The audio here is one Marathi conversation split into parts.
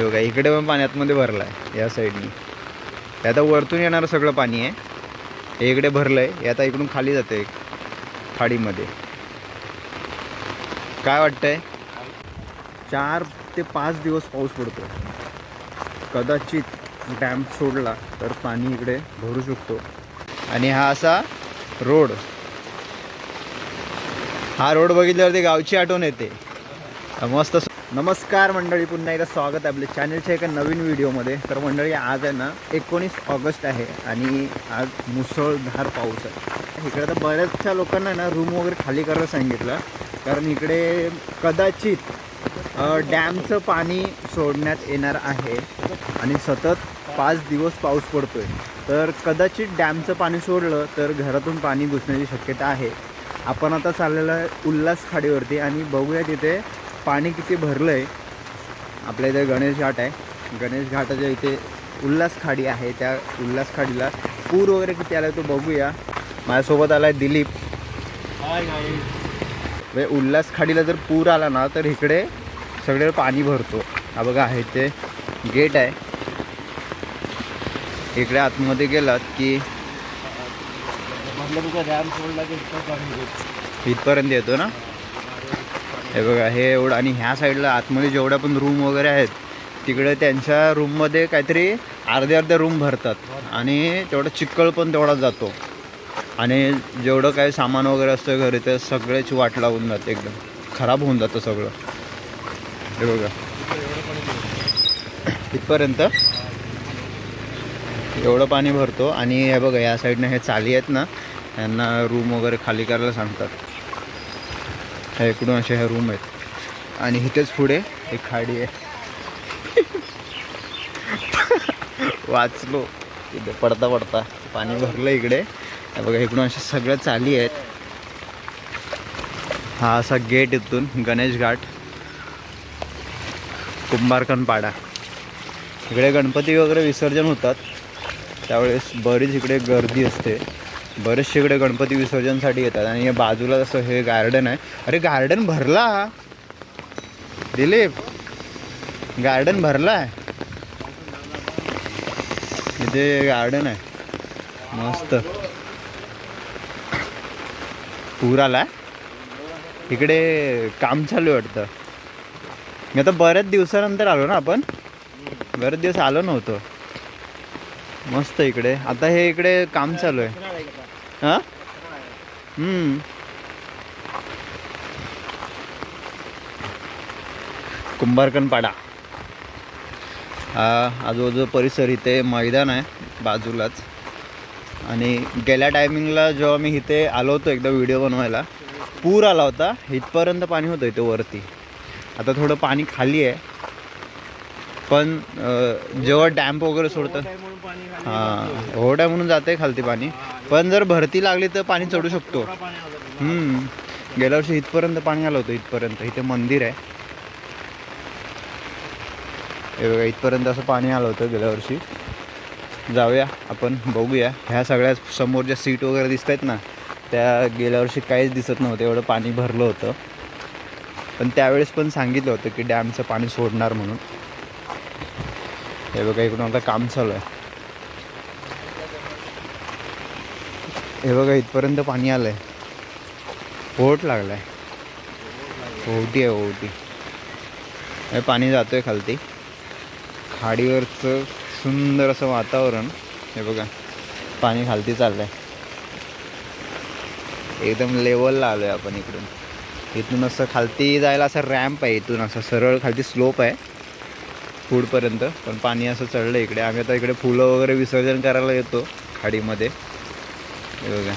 हे बघा इकडे पण पाणी आतमध्ये भरलं आहे या साईडनी हे आता वरतून येणारं सगळं पाणी आहे. हे इकडे भरलं आहे हे आता इकडून खाली जातं खाडीमध्ये काय वाटतंय? चार ते पाच दिवस पाऊस पडतो. कदाचित डॅम सोडला तर पाणी इकडे भरू शकतो. आणि हा असा रोड हा रोड बघितल्यावरती गावची आठवण येते. मस्त नमस्कार मंडळी पुन्हा एकदा स्वागत आहे आपल्या चॅनलच्या एका नवीन व्हिडिओमध्ये. तर मंडळी आज आहे ना एकोणीस ऑगस्ट आहे आणि आज मुसळधार पाऊस आहे. इकडे तर बऱ्याचशा लोकांना ना रूम वगैरे खाली करायला सांगितलं. कारण इकडे कदाचित डॅमचं पाणी सोडण्यात येणार आहे आणि सतत पाच दिवस पाऊस पडतोय. तर कदाचित डॅमचं पाणी सोडलं तर घरातून पाणी घुसण्याची शक्यता आहे. आपण आता चाललेलं आहे उल्हास खाडीवरती आणि बघूया तिथे पाणी किती भरलं आहे आपल्या इथे गणेश घाट आहे. गणेश घाटाच्या इथे उल्हास खाडी आहे. त्या उल्हास खाडीला पूर वगैरे किती आला तो बघूया. माझ्यासोबत आला आहे दिलीप म्हणजे उल्हास खाडीला जर पूर आला ना तर इकडे सगळे पाणी भरतो. हा बघा आहे ते गेट आहे. इकडे आतमध्ये गेलात की इथपर्यंत येतो ना? हे बघा हे एवढं आणि ह्या साईडला आतमध्ये जेवढ्या पण रूम वगैरे आहेत तिकडे त्यांच्या रूममध्ये काहीतरी अर्धे अर्धे रूम भरतात. आणि तेवढा चिक्कळ पण तेवढा जातो. आणि जेवढं काही सामान वगैरे असतं घरी ते सगळ्याची वाट लावून जाते एकदम. खराब होऊन जातं सगळं. हे बघा. इथपर्यंत एवढं पाणी भरतो. आणि हे बघा या साईडनं हे चाली आहेत ना यांना रूम वगैरे खाली करायला सांगतात. ह्या इकडून असे ह्या रूम आहेत. आणि इथेच पुढे एक खाडी आहे. वाचलो. इथे पडता पडता पाणी भरलं इकडे. बघा इकडून अशा सगळ्या चाली आहेत. हा असा गेट इथून गणेश घाट. कुंभारकन पाडा इकडे गणपती वगैरे विसर्जन होतात. त्यावेळेस बरीच इकडे गर्दी असते. बरेचसे इकडे गणपती विसर्जनसाठी येतात आणि या बाजूला जसं हे गार्डन आहे. अरे गार्डन भरला दिलीप गार्डन भरला आहे. इथे गार्डन आहे. मस्त. पूर आला इकडे काम चालू आहे वाटतं. मी आता बऱ्याच दिवसानंतर आलो ना आपण. बरेच दिवस आलो नव्हतो. मस्त इकडे. आता हे इकडे काम चालू आहे. हां? हम्म. कुंभारकन पाडा हा आजूबाजू परिसर इथे मैदान आहे बाजूलाच. आणि गेल्या टायमिंगला जेव्हा मी इथे आलो होतो एकदा व्हिडिओ बनवायला पूर आला होता इथपर्यंत पाणी होतं इथे वरती. आता थोडं पाणी खाली आहे पण जेव्हा डॅम्प वगैरे सोडतं हां आहे म्हणून जाते खालती पाणी. पण जर भरती लागली तर पाणी चढू शकतो. हम्म. गेल्या वर्षी इथपर्यंत पाणी आलं होतं इथपर्यंत. इथे मंदिर आहे. हे बघा इथपर्यंत असं पाणी आलं होतं गेल्या वर्षी. जाऊया आपण बघूया. ह्या सगळ्या समोर ज्या सीट वगैरे दिसत आहेत ना त्या गेल्या वर्षी काहीच दिसत नव्हतं एवढं पाणी भरलं होतं. पण त्यावेळेस पण सांगितलं होतं की डॅमचं पाणी सोडणार म्हणून. हे बघा इकडून आता काम चालू आहे. हे बघा इथपर्यंत पाणी आलंय. ओट लागला आहे ओवटी आहे ओवटी हे पाणी जातो आहे खालती. खाडीवरचं सुंदर असं वातावरण. हे बघा पाणी खालती चाललं आहे एकदम लेवलला आहे आपण इकडून. इथून असं खालती जायला असं रॅम्प आहे इथून असं सरळ खालती स्लोप आहे. पुढपर्यंत पण पाणी असं चढलं इकडे. आम्ही आता इकडे फुलं वगैरे विसर्जन करायला येतो खाडीमध्ये. हे बघा.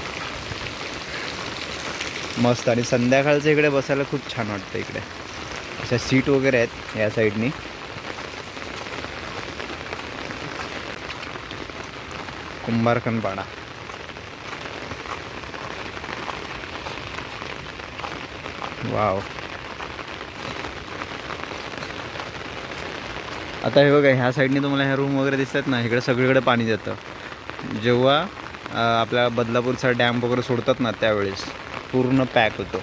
मस्त. आणि संध्याकाळचं इकडे बसायला खूप छान वाटतं इकडे. अशा सीट वगैरे आहेत या साईडनी कुंभारखनपाडा वाव. आता हे बघा ह्या साईडने तुम्हाला ह्या रूम वगैरे दिसतात ना इकडे सगळीकडे पाणी जातं. जेव्हा आपल्या बदलापूरचा डॅम वगैरे सोडतात ना त्यावेळेस. पूर्ण पॅक होतो.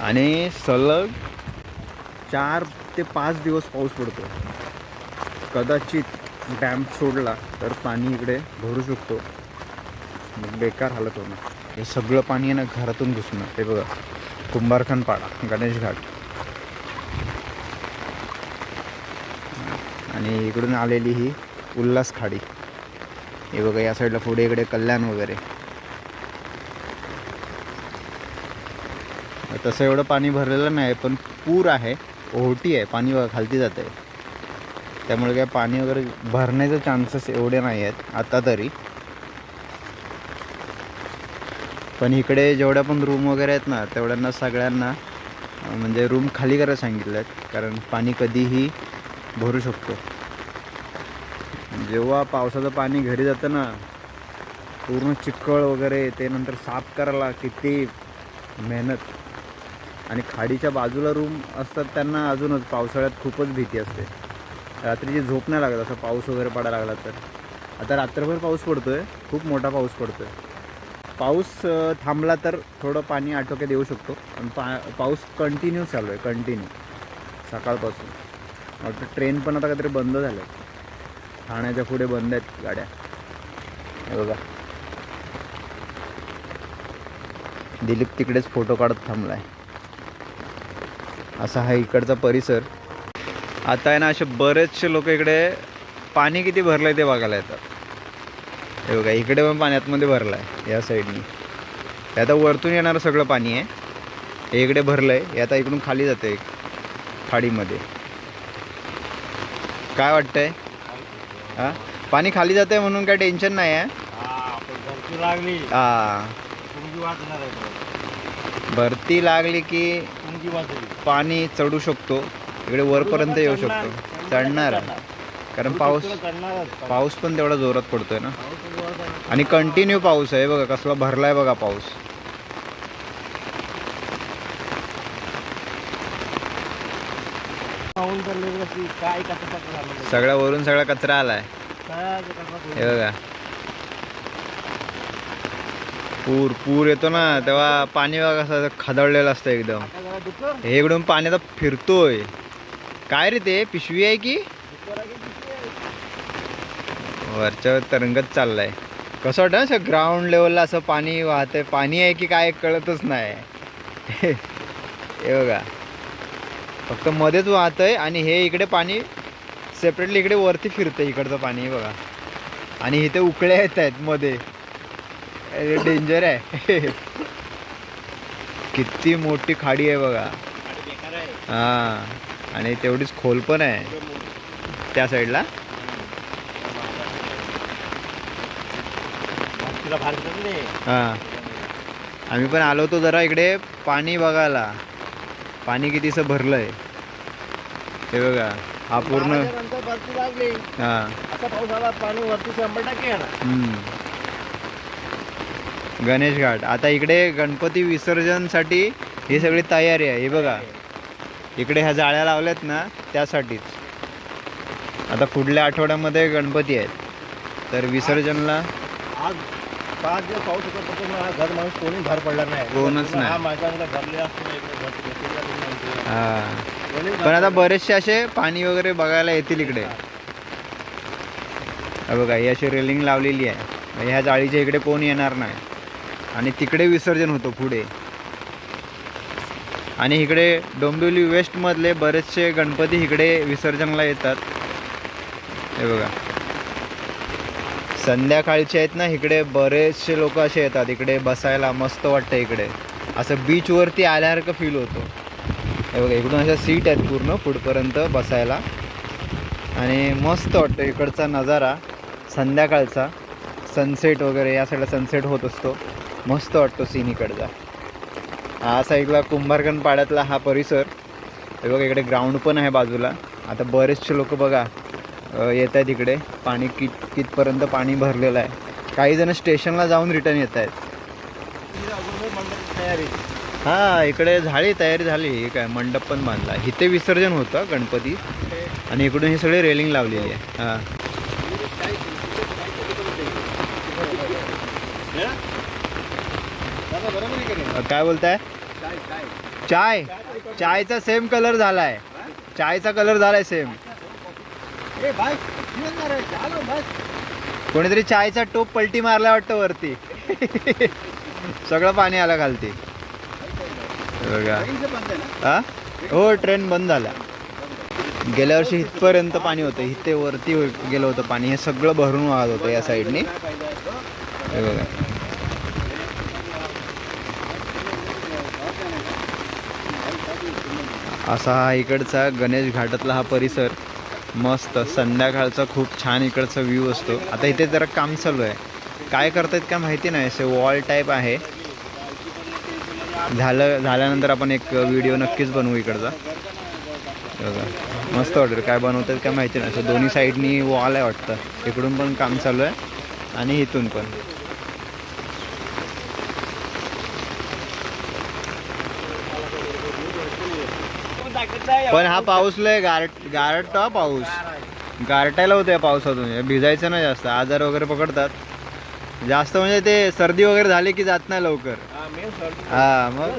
आणि सलग चार ते पाच दिवस पाऊस पडतो. कदाचित डॅम सोडला तर पाणी इकडे भरू शकतो. बेकार हालत होणार. हे सगळं पाणी आहे ना घरातून घुसणं. ते बघा. कुंभारखान पाडा गणेश घाट. आणि इकडून आलेली ही उल्हास खाडी. हे बघा या साईडला पुढे इकडे कल्याण वगैरे. तसं एवढं पाणी भरलेलं नाही पण पूर आहे ओहोटी आहे पाणी खालती जात. आहे त्यामुळे काय पाणी वगैरे भरण्याचे चान्सेस एवढे नाही आहेत आता तरी. पण इकडे जेवढ्या पण रूम वगैरे आहेत ना तेवढ्यांना सगळ्यांना म्हणजे रूम खाली करायला सांगितलं आहेत कारण पाणी कधीही भरू शकतो. जेव्हा पावसाचं पाणी घरी जातं ना पूर्ण चिक्कळ वगैरे ते नंतर साफ करायला किती मेहनत. आणि खाडीच्या बाजूला रूम असतात त्यांना अजूनच पावसाळ्यात खूपच भीती असते. रात्रीची झोप नाही लागत असं पाऊस वगैरे पडायला लागला तर. आता रात्रभर पाऊस पडतो आहे खूप मोठा पाऊस पडतो आहे पाऊस थांबला तर थोडं पाणी आटोक्यात येऊ शकतो पण पा पाऊस कंटिन्यू चालू आहे कंटिन्यू सकाळपासून. वाटतं ट्रेन पण आता काहीतरी बंद झालं ठाण्याच्या पुढे बंद आहेत गाड्या. बघा. दिलीप तिकडेच फोटो काढत थांबलाय. असा हा इकडचा परिसर. आता आहे ना असे बरेचसे लोक इकडे पाणी किती भरलंय ते बघायला येतात. हे बघा इकडे पण पाणी आतमध्ये भरलं आहे या साईडनी हे आता वरतून येणारं सगळं पाणी आहे. हे इकडे भरलं आहे हे आता इकडून खाली जातं खाडीमध्ये काय वाटतंय? हां? पाणी खाली जातं आहे म्हणून काय टेन्शन नाही आहे भरती लागली. हां. तुमची वाचणार आहे. भरती लागली की तुमची वाचली. पाणी चढू शकतो. इकडे वरपर्यंत येऊ शकतो. चढणार. कारण पाऊस चढणारच पाऊस पण तेवढा जोरात पडतोय ना. आणि कंटिन्यू पाऊस आहे. बघा कसला भरलाय बघा पाऊस. काय सगळ्या वरून सगळा कचरा आलाय. काय हे बघा. पूर पूर येतो ना तेव्हा पाणी बघा कसं खदळलेलं असतं एकदम. आता जरा दुःख हे इकडून पाणी आता फिरतोय. काय रे ते? पिशवी आहे की? वरच्या तरंगत चाललाय. कसं वाटतं असं ग्राउंड लेवलला असं पाणी वाहतंय? पाणी आहे की काय कळतच नाही. हे बघा. फक्त मध्येच वाहतंय आणि हे इकडे पाणी सेपरेटली इकडे वरती फिरतंय इकडचं पाणी बघा. आणि इथे उकळ्या येत आहेत मध्ये. डेंजर आहे. किती मोठी खाडी आहे बघा. आहे हा आणि तेवढीच खोल पण आहे. त्या साईडला? हा. आम्ही पण आलो होतो जरा इकडे पाणी बघायला. पाणी कितीसं भरलंय. हे बघा हा पूर्ण बाराच्या नंतर भरती लागली. हा. आता पाऊस आला पाणी वरती शंभर टक्के येणार. हम्म. गणेश घाट. आता इकडे गणपती विसर्जनसाठी ही सगळी तयारी आहे. हे बघा. इकडे ह्या जाळ्या लावल्यात ना त्यासाठीच. आता पुढल्या आठवड्यामध्ये गणपती आहेत. तर विसर्जनला आज पाच दिवस पाऊस होता हा घर माणूस कोणी घर पडला नाही. कोणच नाही. हा माणसाला भरले असतो इकडे घर नव्हतं. हा. पण आता बरेचसे असे पाणी वगैरे बघायला येतील इकडे. बघा ही अशी रेलिंग लावलेली आहे. ह्या जाळीच्या इकडे कोण येणार नाही. आणि तिकडे विसर्जन होतं पुढे. आणि इकडे डोंबिवली वेस्टमधले बरेचसे गणपती इकडे विसर्जनला येतात. हे बघा. संध्याकाळचे आहेत ना इकडे बरेचसे लोक असे येतात इकडे बसायला मस्त वाटतं इकडे. असं बीचवरती आल्यासारखं फील होतो. हे बघा इकडून अशा सीट आहेत पूर्ण पुढपर्यंत बसायला. आणि मस्त वाटतं इकडचा नजारा संध्याकाळचा. सनसेट वगैरे या साईडला सनसेट होत असतो. मस्त वाटतो सीन इकडचा. हा साईडला कुंभारकन पाड्यातला हा परिसर. हे बघा इकडे ग्राउंड पण आहे बाजूला. आता बरेचसे लोक बघा येत आहेत इकडे पाणी कित कितपर्यंत पाणी भरलेलं आहे. काही जण स्टेशनला जाऊन रिटर्न येत आहेत तयारी हा इकडे झाली तयारी झाली हे काय मंडप पण बांधला. इथे विसर्जन होतं गणपती. आणि इकडून ही सगळी रेलिंग लावलेली आहे. हा. काय बोलताय? चाय. चायचा सेम कलर झालाय. चायचा कलर झालाय सेम कोणीतरी चायचा टोप पलटी मारला वाटतं वरती. सगळं पाणी आलं खालती. बघा. हा? हो ट्रेन बंद झाला गेल्या वर्षी इथपर्यंत पाणी होतं. इथे वरती गेलं होतं पाणी. हे सगळं भरून वाहत होतं या साईडनी. हे बघा. असा हा इकडचा गणेश घाटातला हा परिसर. मस्त. संध्याकाळचा खूप छान इकडचा व्ह्यू असतो. आता इथे जरा काम चालू आहे. काय करतायत काय माहिती नाही. असे वॉल टाईप आहे. झालं झाल्यानंतर आपण एक व्हिडिओ नक्कीच बनवू इकडचा. बघा मस्त वाटेल काय बनवतात काय माहिती नाही. असं दोन्ही साईडनी वॉल आहे वाटतं. इकडून पण काम चालू आहे आणि इथून पण. पण हा पाऊस लय गारट गारट हा पाऊस. गारटायला होतं या पावसातून. भिजायचं नाही जास्त. आजार वगैरे पकडतात. जास्त म्हणजे ते सर्दी वगैरे झाली की जात नाही लवकर. हा मग.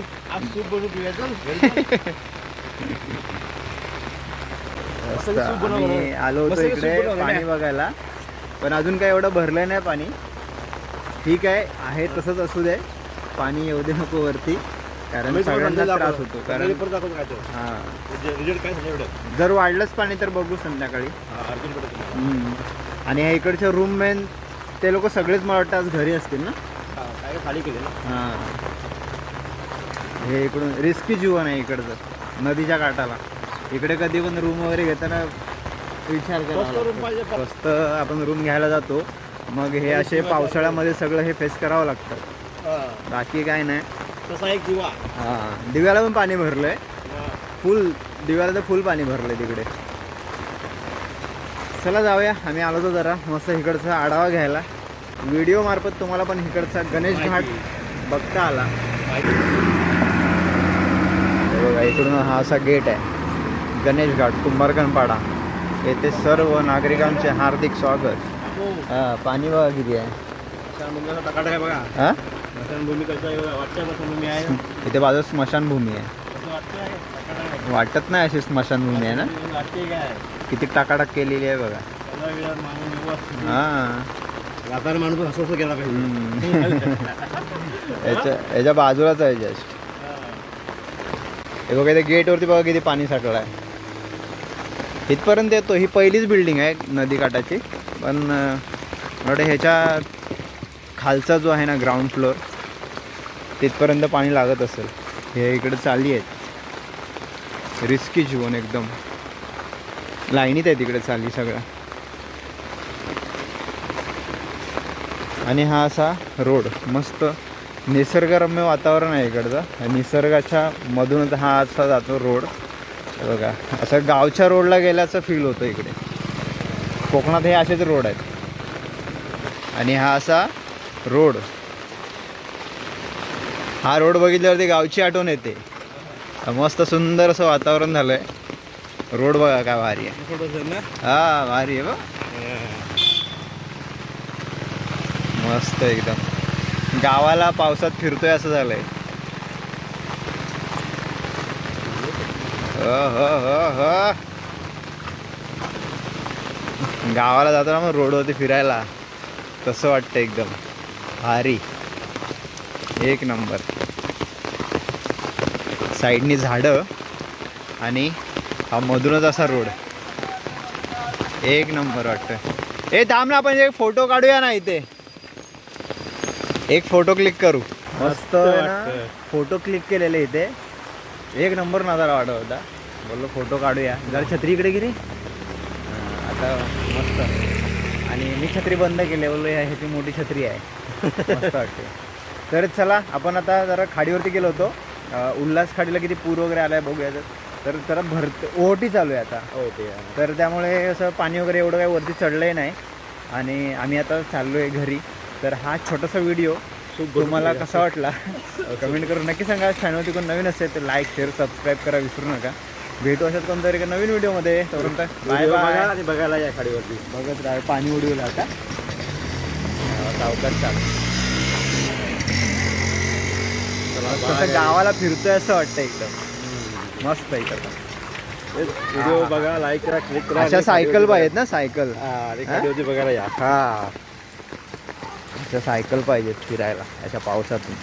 मस्त. आम्ही. आलो होतो इकडे. पाणी बघायला पण अजून काय एवढं भरलं नाही पाणी ठीक आहे आहे तसंच असू दे पाणी येऊ दे नको वरती कारण सगळ्यांना. त्रास होतो कारण. हा जर वाढलंच पाणी तर बघू संध्याकाळी. हम्म. आणि ह्या इकडचे रूम मेन ते लोक सगळेच मला वाटतं आज घरी असतील ना खाली केले हां. हे इकडून रिस्की जीवन आहे इकडचं. नदीच्या काठाला. इकडे कधी पण रूम वगैरे घेताना विचार स्वस्त room करा पाहिजे पण. स्वस्त आपण रूम घ्यायला जातो. मग हे असे पावसाळ्यामध्ये सगळं हे फेस करावं लागतं. हा, बाकी काय नाही. तसा एक दिवा. हां. दिव्याला पण पाणी भरलंय. फुल दिव्याला तर फुल पाणी भरलंय तिकडे. चला जाऊया. आम्ही आलो होतो जरा मस्त इकडचा आढावा घ्यायला. व्हिडिओ मार्फत तुम्हाला पण इकडचा गणेश घाट बघता आला. बघा इकडून हा असा गेट आहे. गणेश घाट कुंभारकणपाडा येथे सर्व नागरिकांचे हार्दिक स्वागत. हो. हा पाणी बघा किती आहे. बघा. हा? इथे बाजूला स्मशानभूमी आहे. वाटत नाही अशी स्मशानभूमी आहे ना? किती टाकाटाक केलेली आहे बघा. हा. जाताना माणूस हसू हसू केला पाहिजे. याच्या याच्या बाजूलाच आहे जस्ट. हे बघा इथे गेटवरती बघा किती पाणी साठलं आहे. इथपर्यंत येतो ही पहिलीच बिल्डिंग आहे नदीकाठाची पण मला ह्याच्या खालचा जो आहे ना ग्राउंड फ्लोअर तिथपर्यंत पाणी लागत असेल. हे इकडे चालली आहेत. रिस्की जीवन एकदम. लाईनीत आहे तिकडे चालली सगळं आणि हा असा रोड मस्त निसर्गरम्य वातावरण आहे इकडचं. निसर्गाच्या मधूनच हा असा जातो रोड. बघा असं गावच्या रोडला गेल्याचं फील होतं इकडे. कोकणात हे असेच रोड आहेत. आणि हा असा रोड. हा रोड बघितल्यावरती गावची आठवण येते. मस्त सुंदर असं वातावरण झालं आहे रोड बघा काय भारी आहे. हा भारी आहे बघ. मस्त एकदम. गावाला पावसात फिरतोय असं झालंय. गावाला जाताना मग रोडवरती फिरायला. तसं वाटतं एकदम. भारी. एक नंबर. साईडनी झाडं आणि हा मधूनच असा रोड. एक नंबर वाटतं ए थांब ना आपण एक फोटो काढूया ना इथे. एक फोटो क्लिक करू. मस्त वाटतं. फोटो क्लिक केलेले इथे. एक नंबर नजारा वाटत होता. बोललो फोटो काढूया. जरा छत्री इकडे गेली. आता मस्त. आणि मी छत्री बंद केली. बोललो ह्या ह्याची मोठी छत्री आहे. मस्त वाटते तर चला आपण आता जरा खाडीवरती गेलो होतो. उल्हास खाडीला किती पूर वगैरे आलाय बघूया तर. तर जरा भरत ओहोटी चालू आहे आता. आहे. तर त्यामुळे असं पाणी वगैरे एवढं काही वरती चढलंय नाही. आणि आम्ही आता चाललो आहे घरी. तर हा छोटासा व्हिडिओ तुम्हाला कसा वाटला? कमेंट करून नक्की सांगा. चॅनल कोण नवीन असेल तर लाईक शेअर सबस्क्राईब करा. विसरू नका. भेटू अशात कोणतरी एका नवीन व्हिडिओमध्ये तोपर्यंत बाय बाय आणि बघायला या खाडीवरती. बघत राहा. पाणी उडवलं आता. सावकाश चाल. गावाला फिरतोय असं वाटतं एकदम. मस्त आहे इकडं व्हिडिओ बघा लाईक करा क्लिक करा अशा सायकल पाहिजेत ना सायकल. बघायला या. हा. सायकल पाहिजेत फिरायला अशा पावसातून.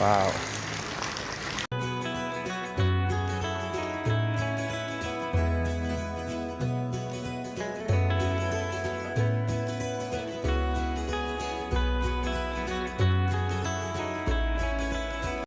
वाव